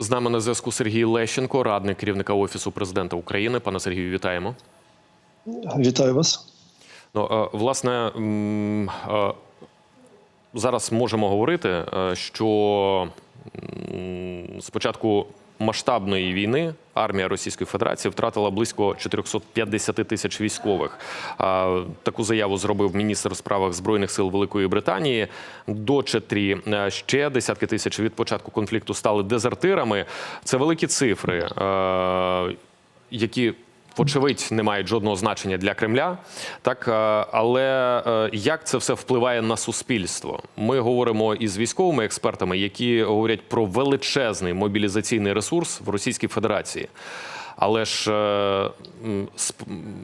З нами на зв'язку Сергій Лещенко, радник керівника офісу президента України. Пане Сергію, вітаємо. Вітаю вас. Ну, е, власне, е, зараз можемо говорити, е, що м, з початку масштабної війни армія Російської Федерації втратила близько 450 тисяч військових. Таку заяву зробив міністр у справах збройних сил Великої Британії. До Четрі е, ще десятки тисяч від початку конфлікту стали дезертирами. Це великі цифри, е, які вочевидь не мають жодного значення для Кремля. Так е, але е, як це все впливає на суспільство? Ми говоримо із військовими експертами, які говорять про величезний мобілізаційний ресурс в Російській Федерації. Але ж е,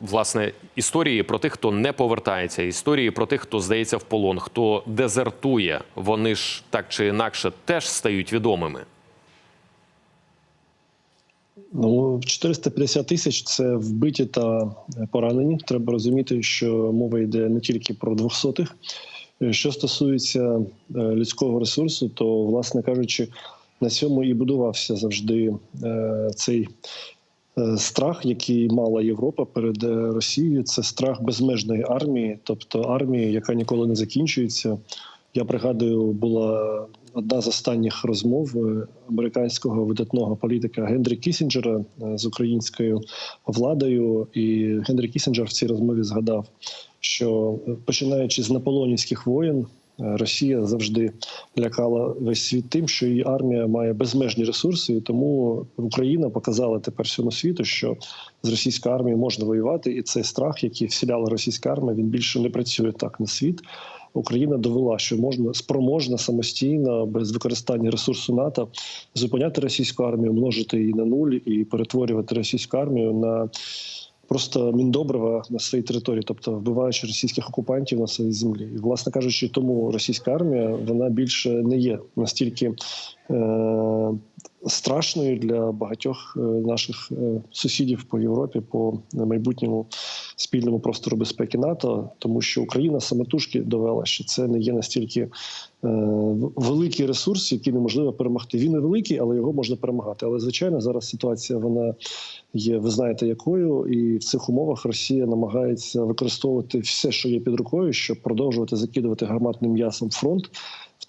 власне історії про тих, хто не повертається, історії про тих, хто здається в полон, хто дезертує, вони ж так чи інакше теж стають відомими. Ну 450 тисяч це вбиті та поранені. Треба розуміти, що мова йде не тільки про двохсотих. Що стосується е, людського ресурсу, то власне кажучи, на цьому і будувався завжди е, цей е, страх, який мала Європа перед Росією. Це страх безмежної армії, тобто армії, яка ніколи не закінчується. Я пригадую, була одна з останніх розмов е, американського видатного політика Генрі Кісінджера е, з українською владою. І Генрі Кісінджер в цій розмові згадав, що е, починаючи з наполеонівських воєн, Росія завжди лякала весь світ тим, що її армія має безмежні ресурси, і тому Україна показала тепер всьому світу, що з російською армією можна воювати, і цей страх, який вселяла російська армія, він більше не працює так на світ. Україна довела, що можна спроможна самостійно без використання ресурсу НАТО зупиняти російську армію, множити її на нуль і перетворювати російську армію на просто міндобрива на своїй території, тобто вбиваючи російських окупантів на своїй землі. І, власне кажучи, тому російська армія вона більше не є настільки. Е- Страшною для багатьох е, наших е, сусідів по Європі по майбутньому спільному простору безпеки НАТО, тому що Україна самотужки довела, що це не є настільки е, великий ресурс, який неможливо перемогти. Він не великий, але його можна перемагати. Але звичайно, зараз ситуація вона є. Ви знаєте, якою, і в цих умовах Росія намагається використовувати все, що є під рукою, щоб продовжувати закидувати гарматним м'ясом фронт.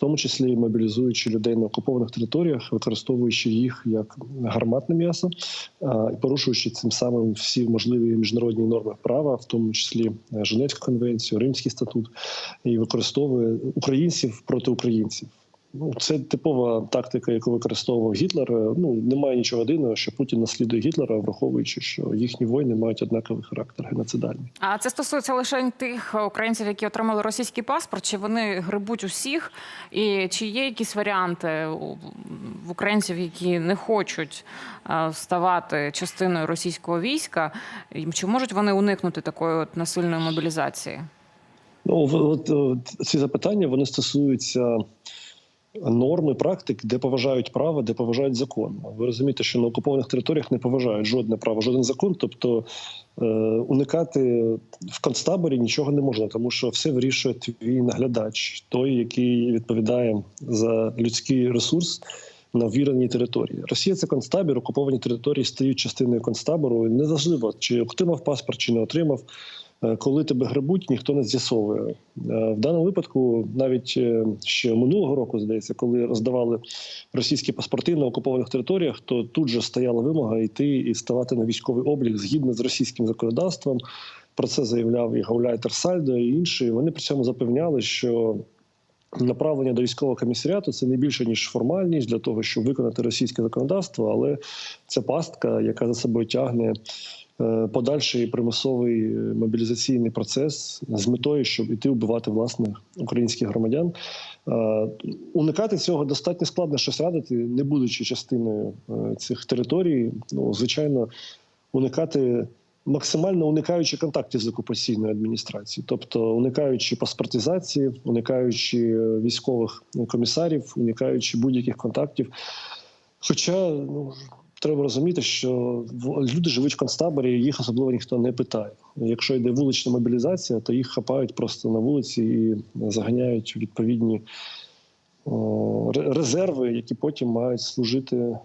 Тому числі мобілізуючи людей на окупованих територіях, використовуючи їх як гарматне м'ясо і порушуючи цим самим всі можливі міжнародні норми права, в тому числі е, Женевську конвенцію, Римський статут, і використовує українців проти українців. Ну, це типова тактика, яку використовував Гітлер. Е, Ну немає нічого дивного, що Путін наслідує Гітлера, враховуючи, що їхні воїни мають однаковий характер геноцидальний. А це стосується лише тих українців, які отримали російський паспорт, чи вони грибуть усіх? І чи є якісь варіанти в українців, які не хочуть е, ставати частиною російського війська? Чи можуть вони уникнути такої от насильної мобілізації? Ну от, от ці запитання вони стосуються норми практик, де поважають право, де поважають закон. Ви розумієте, що на окупованих територіях не поважають жодне право, жоден закон. Тобто е, уникати в концтаборі нічого не можна, тому що все вирішує твій наглядач, той, який відповідає за людський ресурс. На ввіреній території Росія це концтабір, окуповані території стають частиною концтабору. Неважливо, чи отримав паспорт, чи не отримав. Е, Коли тебе грабуть, ніхто не з'ясовує. Е, В даному випадку, навіть е, ще минулого року, здається, коли роздавали російські паспорти на окупованих територіях, то тут же стояла вимога йти і ставати на військовий облік згідно з російським законодавством. Про це заявляв і Гауляйтер Сальдо, і інші. Вони при цьому запевняли, що направлення до військового комісаріату це не більше ніж формальність для того, щоб виконати російське законодавство, але це пастка, яка за собою тягне подальший примусовий е, мобілізаційний процес з метою, щоб іти вбивати власне українських громадян. Е, Уникати цього достатньо складно щось радити, не будучи частиною е, цих територій. Ну звичайно, уникати. Максимально уникаючи контактів з окупаційною адміністрацією, тобто уникаючи паспортизації, уникаючи військових комісарів, уникаючи будь-яких контактів. Хоча ну треба розуміти, що люди живуть в концтаборі, їх особливо ніхто не питає. Якщо йде вулична мобілізація, то їх хапають просто на вулиці і заганяють відповідні резерви, які потім мають служити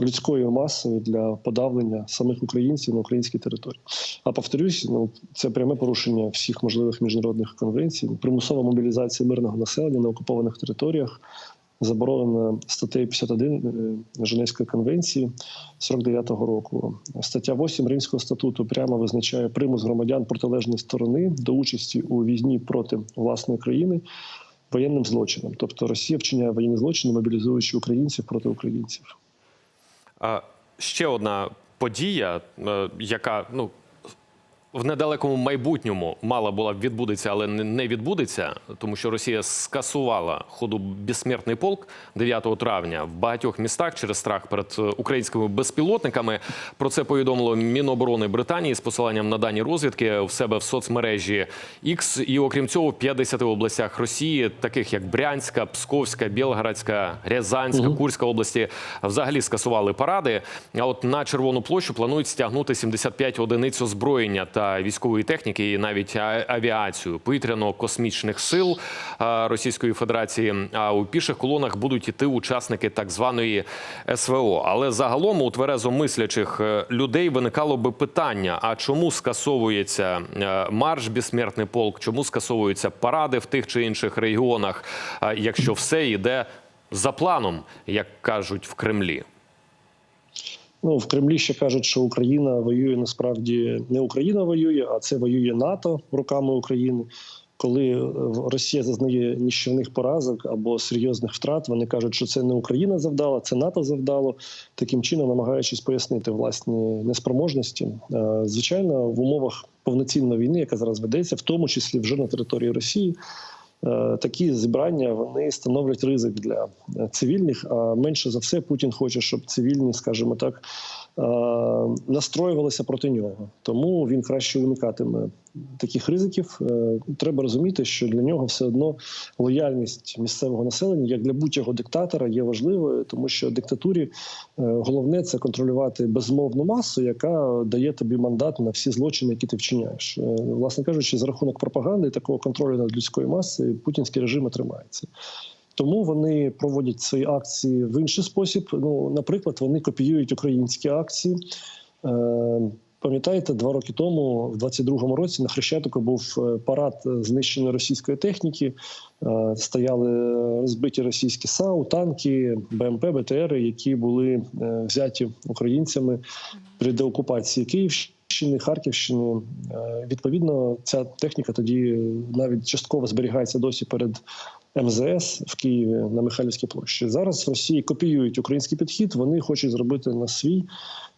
людською масою для подавлення самих українців на українській території. А повторюсь, ну це пряме порушення всіх можливих міжнародних конвенцій, примусова мобілізація мирного населення на окупованих територіях. Заборонена статтею 51 е, Женевської конвенції 49-го року. Стаття 8 Римського статуту прямо визначає примус громадян протилежної сторони до участі у війні проти власної країни воєнним злочином. Тобто Росія вчиняє воєнні злочини, мобілізуючи українців проти українців. А ще одна подія, е, яка ну в недалекому майбутньому мала була б відбудеться, але не- відбудеться, тому що Росія скасувала ходу безсмертний полк 9 травня в багатьох містах через страх перед е, українськими безпілотниками. Про це повідомило Міноборони Британії з посиланням на дані розвідки в себе в соцмережі X. І окрім цього, в 50 областях Росії, таких як Брянська, Псковська, Білгородська, Рязанська, Курська області, взагалі скасували паради. А от на Червону площу планують стягнути 75 одиниць озброєння та військової техніки, і навіть авіацію повітряно-космічних сил Російської Федерації. А у піших колонах будуть іти учасники так званої СВО. Але загалом у тверезо мислячих е, людей виникало би питання: а чому скасовується е, марш безсмертний полк? Чому скасовуються паради в тих чи інших регіонах, якщо все йде за планом, як кажуть в Кремлі? Ну в Кремлі ще кажуть, що Україна воює насправді не Україна воює, а це воює НАТО руками України. Коли е, Росія зазнає ніщівних поразок або серйозних втрат, вони кажуть, що це не Україна завдала, це НАТО завдало. Таким чином, намагаючись пояснити власні неспроможності. Е, Звичайно, в умовах повноцінної війни, яка зараз ведеться, в тому числі вже на території Росії. Е, Такі зібрання вони становлять ризик для е, цивільних. А менше за все Путін хоче, щоб цивільні, скажімо так, настроювалися проти нього. Тому він краще уникатиме таких ризиків. Е, Треба розуміти, що для нього все одно лояльність місцевого населення, як для будь-якого диктатора, є важливою, тому що диктатурі е, головне це контролювати безмовну масу, яка дає тобі мандат на всі злочини, які ти вчиняєш. Е, Власне кажучи, за рахунок пропаганди і такого контролю над людською масою путінський режим тримається. Тому вони проводять свої акції в інший спосіб. Ну, наприклад, вони копіюють українські акції. Е, Пам'ятаєте, два роки тому, в 22-му році, на Хрещатику був е, парад е, знищення російської техніки. Стояли розбиті російські САУ, танки, БМП, БТР, які були взяті українцями при деокупації Київщини, Харківщини. Відповідно, ця техніка тоді навіть частково зберігається досі перед МЗС в Києві на Михайлівській площі. Зараз в Росії копіюють український підхід. Вони хочуть зробити на свій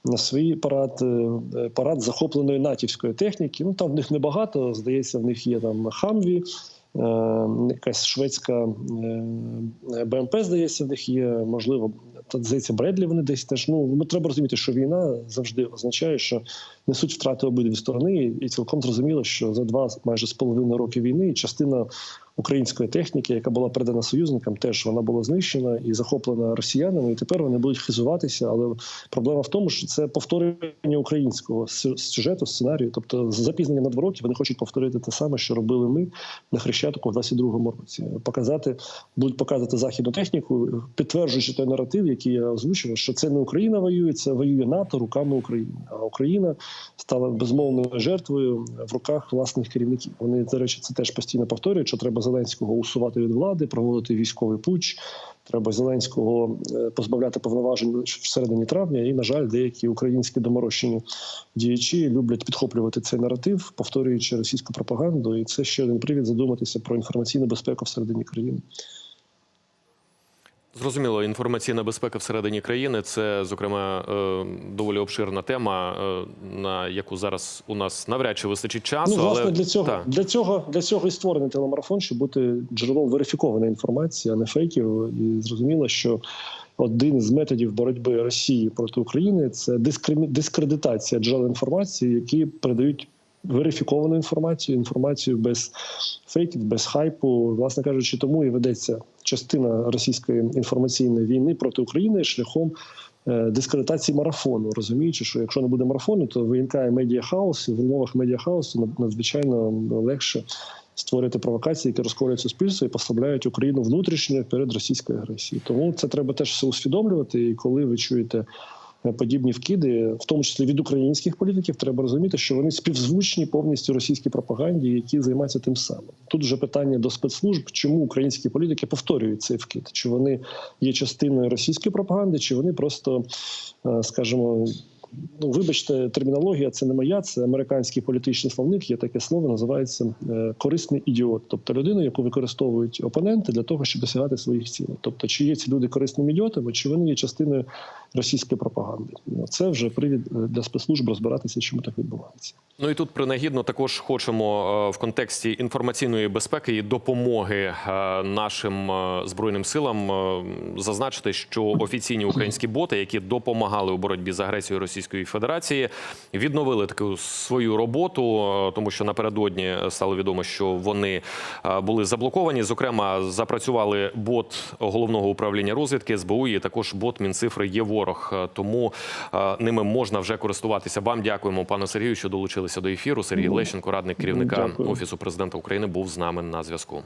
на свій парад е, парад захопленої натівської техніки. Ну там в них небагато. Здається, в них є там хамві. е, Якась шведська е, БМП, здається, в них є. Можливо, здається, Бредлі вони десь теж. Ну, треба розуміти, що війна завжди означає, що несуть втрати обидві сторони, і цілком зрозуміло, що за два майже з половиною роки війни частина української техніки, яка була передана союзникам, теж вона була знищена і захоплена росіянами. І тепер вони будуть хизуватися. Але проблема в тому, що це повторення українського сюжету, сценарію. Тобто, з запізненням на два роки вони хочуть повторити те саме, що робили ми на Хрещатику в 22-му році. Показати будуть показувати західну техніку, підтверджуючи той наратив, який я озвучив, що це не Україна воює, це воює НАТО руками України. А Україна стала безмовною жертвою в руках власних керівників. Вони до речі, це теж постійно повторюють, що треба Зеленського усувати від влади, проводити військовий путч. Треба Зеленського е, позбавляти повноважень в середині травня. І, на жаль, деякі українські доморощені діячі люблять підхоплювати цей наратив, повторюючи російську пропаганду. І це ще один привід задуматися про інформаційну безпеку всередині країни. Зрозуміло, інформаційна безпека всередині країни це, зокрема, е, доволі обширна тема, е, на яку зараз у нас навряд чи вистачить часу. Ну, власне, але для цього Так. для цього для цього і створений телемарафон, щоб бути джерелом верифікованої інформації, а не фейків. І зрозуміло, що один з методів боротьби Росії проти України це дискримі- дискредитація джерел інформації, які передають верифіковану інформацію, інформацію без фейків, без хайпу. Власне кажучи, тому і ведеться частина російської інформаційної війни проти України шляхом. е, Дискредитації марафону, розуміючи, що якщо не буде марафону, то виникає медіахаос, і в умовах медіахаосу над- надзвичайно легше створити провокації, які розколюють суспільство і послабляють Україну внутрішньо перед російською агресією. Тому це треба теж усвідомлювати. І коли ви чуєте подібні вкиди, в тому числі від українських політиків, треба розуміти, що вони співзвучні повністю російській пропаганді, які займаються тим самим. Тут вже питання до спецслужб, чому українські політики повторюють цей вкид, чи вони є частиною російської пропаганди, чи вони просто, е, скажімо. Ну, вибачте, термінологія це не моя, це американський політичний словник. Є таке слово, називається е, корисний ідіот, тобто людина, яку використовують опоненти для того, щоб досягати своїх цілей. Тобто, чи є ці люди корисними ідіотами, чи вони є частиною російської пропаганди. Ну, Це вже привід е, для спецслужб розбиратися, чому так відбувається. Ну і тут принагідно також хочемо е, в контексті інформаційної безпеки і допомоги е, нашим збройним силам зазначити, що офіційні українські боти, які допомагали у боротьбі з агресією Російської Федерації, відновили таку свою роботу, тому що напередодні стало відомо, що вони були заблоковані. Зокрема, запрацювали бот головного управління розвідки СБУ і також бот Мінцифри є ворог. Е, Тому е, ними можна вже користуватися. Вам дякуємо, пане Сергію, що долучилися до ефіру. Сергій Лещенко, радник керівника Дякую. офісу президента України, був з нами на зв'язку.